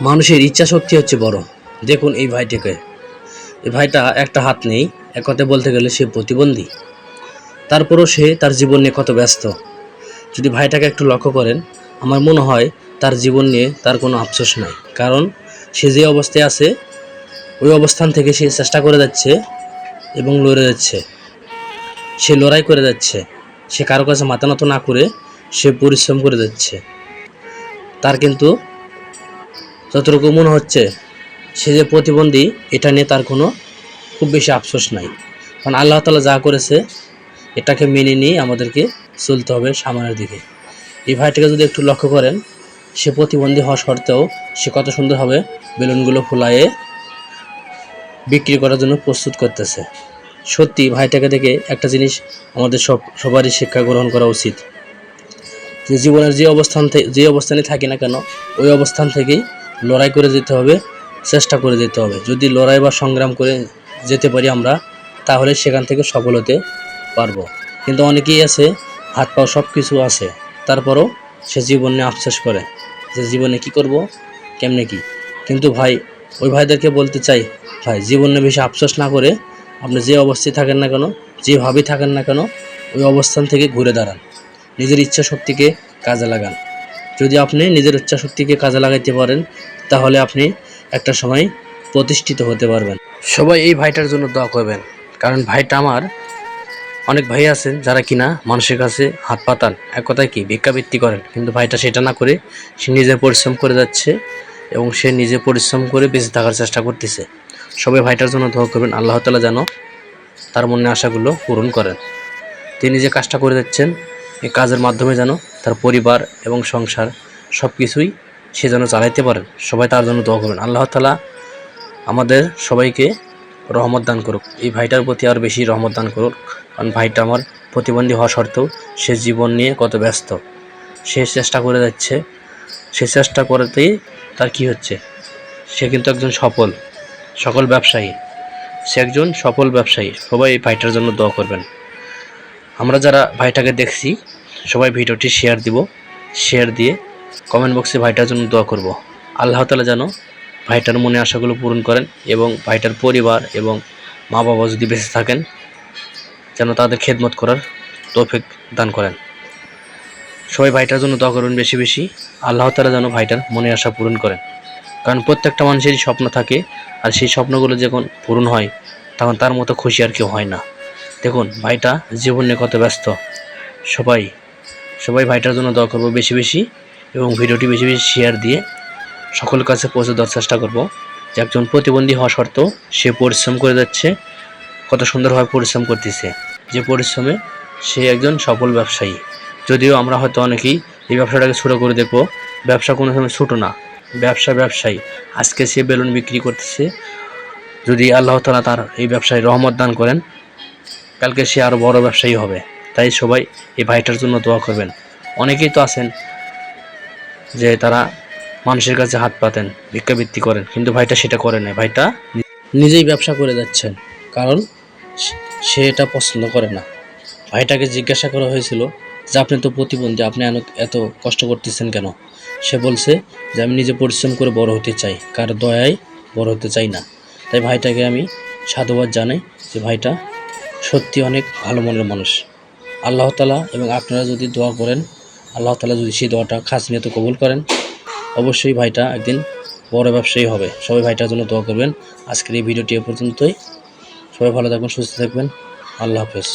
মানুষের ইচ্ছা শক্তি হচ্ছে বড়। দেখুন এই ভাইটাকে। এই ভাইটা একটা হাত নেই, এক কথায় বলতে গেলে সে প্রতিবন্ধী। তারপরও সে তার জীবন নিয়ে কত ব্যস্ত। যদি ভাইটাকে একটু লক্ষ্য করেন, আমার মনে হয় তার জীবন নিয়ে তার কোনো আফসোস নাই। কারণ সে যে অবস্থায় আছে, ওই অবস্থান থেকে সে চেষ্টা করে যাচ্ছে এবং লড়ে যাচ্ছে। সে লড়াই করে যাচ্ছে। সে কারও কাছে মাথা নত না করে সে পরিশ্রম করে যাচ্ছে। তার কিন্তু যতটুকু মনে হচ্ছে, সে যে প্রতিবন্ধী, এটা নিয়ে তার কোনো খুব বেশি আফসোস নাই। কারণ আল্লাহ তালা যা করেছে, এটাকে মেনে নিয়ে আমাদেরকে চলতে হবে সামনের দিকে। এই ভাইটাকে যদি একটু লক্ষ্য করেন, সে প্রতিবন্ধী হওয়া সত্ত্বেও সে কত সুন্দরভাবে বেলুনগুলো ফুলায়ে বিক্রি করার জন্য প্রস্তুত করতেছে। সত্যি, ভাইটাকে দেখে একটা জিনিস আমাদের সব, সবারই শিক্ষা গ্রহণ করা উচিত। যে জীবনের যে অবস্থান যে অবস্থানে থাকি না কেন, ওই অবস্থান থেকেই লড়াই করে যেতে হবে, চেষ্টা করে যেতে হবে। যদি লড়াই বা সংগ্রাম করে যেতে পারি আমরা, তাহলে সেখান থেকে সফল হতে পারব। কিন্তু অনেকেই আছে, হাত পাও সব কিছু আছে, তারপরও সে জীবনে আফসোস করে যে জীবনে কি করব, কেমনে কি? কিন্তু ভাই, ওই ভাইদেরকে বলতে চাই, ভাই, জীবনে বেশি আফসোস না করে আপনি যে অবস্থায় থাকেন না কেন যেভাবেই থাকেন না কেন, ওই অবস্থান থেকে ঘুরে দাঁড়ান। নিজের ইচ্ছা শক্তিকে কাজে লাগান। যদি আপনি নিজের ইচ্ছা শক্তিকে কাজে লাগাইতে পারেন তাহলে আপনি একটা সময় প্রতিষ্ঠিত হতে পারবেন। সবাই এই ভাইটার জন্য দোয়া করবেন, কারণ ভাইটা আমার অনেক ভাই আছেন যারা কিনা মানুষের কাছে হাত পাতান। এক কথায় কি ভিক্ষাবৃত্তি করেন, কিন্তু ভাইটা সেটা না করে সে নিজে পরিশ্রম করে যাচ্ছে এবং সে নিজে পরিশ্রম করে বেঁচে থাকার চেষ্টা করতেছে। সবাই ভাইটার জন্য দোয়া করবেন, আল্লাহ তালা যেন তার মনে আশাগুলো পূরণ করেন। তিনি যে কাজটা করে যাচ্ছেন, এই কাজের মাধ্যমে যেন তার পরিবার এবং সংসার সব কিছুই সে যেন চালাইতে পারেন সবাই তার জন্য দোয়া করবেন। আল্লাহ তালা আমাদের সবাইকে রহমত দান করুক। এই ভাইটার প্রতি আর বেশি রহমত দান করুক। কারণ ভাইটা আমার প্রতিবন্ধী হওয়া সত্ত্বেও সে জীবন নিয়ে কত ব্যস্ত। সে চেষ্টা করে যাচ্ছে। সে চেষ্টা করতেই তার কি হচ্ছে? সে কিন্তু একজন সফল, সকল ব্যবসায়ী। সে একজন সফল ব্যবসায়ী। সবাই এই ভাইটার জন্য দোয়া করবেন। আমরা যারা ভাইটাকে দেখছি, সবাই ভিডিওটি শেয়ার দিব। শেয়ার দিয়ে কমেন্ট বক্সে ভাইটার জন্য দোয়া করব। আল্লাহ তালা যেন ভাইটার মনে আশাগুলো পূরণ করেন এবং ভাইটার পরিবার এবং মা বাবা যদি বেঁচে থাকেন, যেন তাদের খেদমত করার তৌফিক দান করেন। সবাই ভাইটার জন্য দোয়া করবেন বেশি বেশি। আল্লাহ তালা যেন ভাইটার মনে আশা পূরণ করেন। কারণ প্রত্যেকটা মানুষেরই স্বপ্ন থাকে আর সেই স্বপ্নগুলো যখন পূরণ হয়, তখন তার মতো খুশি আর কেউ হয় না। দেখুন, ভাইটা জীবন কত ব্যস্ত। সবাই সবাই ভাইটার জন্য দোয়া করব বেশি বেশি। এবং ভিডিওটি বেশি বেশি শেয়ার দিয়ে সকলের কাছে পৌঁছে দেওয়ার চেষ্টা করব। যে একজন প্রতিবন্ধী হওয়া সত্ত্বেও সে পরিশ্রম করে যাচ্ছে, কত সুন্দরভাবে পরিশ্রম করতেছে। যে পরিশ্রমে সে একজন সফল ব্যবসায়ী। যদিও আমরা হয়তো অনেকেই এই ব্যবসাটাকে ছোটো করে দেখব, ব্যবসা কোনো সময় ছোটো না। ব্যবসা ব্যবসায়ী। আজকে সে বেলুন বিক্রি করতেছে। যদি আল্লাহ তালা তার এই ব্যবসায় রহমত দান করেন, কালকে সে আরও বড় ব্যবসায়ী হবে। তাই সবাই এই ভাইটার জন্য দোয়া করবেন। অনেকেই তো আছেন যে তারা মানুষের কাছে হাত পাতেন ভিক্ষাবৃত্তি করেন। কিন্তু ভাইটা সেটা করে না ভাইটা নিজেই ব্যবসা করে যাচ্ছেন। কারণ সে- এটা পছন্দ করে না। ভাইটাকে জিজ্ঞাসা করা হয়েছিল যে, আপনি তো প্রতিবন্ধী, আপনি এত কষ্ট করতেছেন কেন? সে বলছে যে, আমি নিজে পরিশ্রম করে বড় হতে চাই। কার দয়ায় বড় হতে চাই না। তাই ভাইটাকে আমি সাধুবাদ জানাই যে, ভাইটা সত্যি অনেক ভালো মনের মানুষ। আল্লাহ তালা এবং আপনারা যদি দোয়া করেন আল্লাহ তালা যদি সেই দোয়াটা খাস নিয়ত কবুল করেন, অবশ্যই ভাইটা একদিন বড় ব্যবসায়ী হবে। সবাই ভাইটার জন্য দোয়া করবেন। আজকের এই ভিডিওটি এ পর্যন্তই। সবাই ভালো থাকবেন, সুস্থ থাকবেন। আল্লাহ হাফেজ।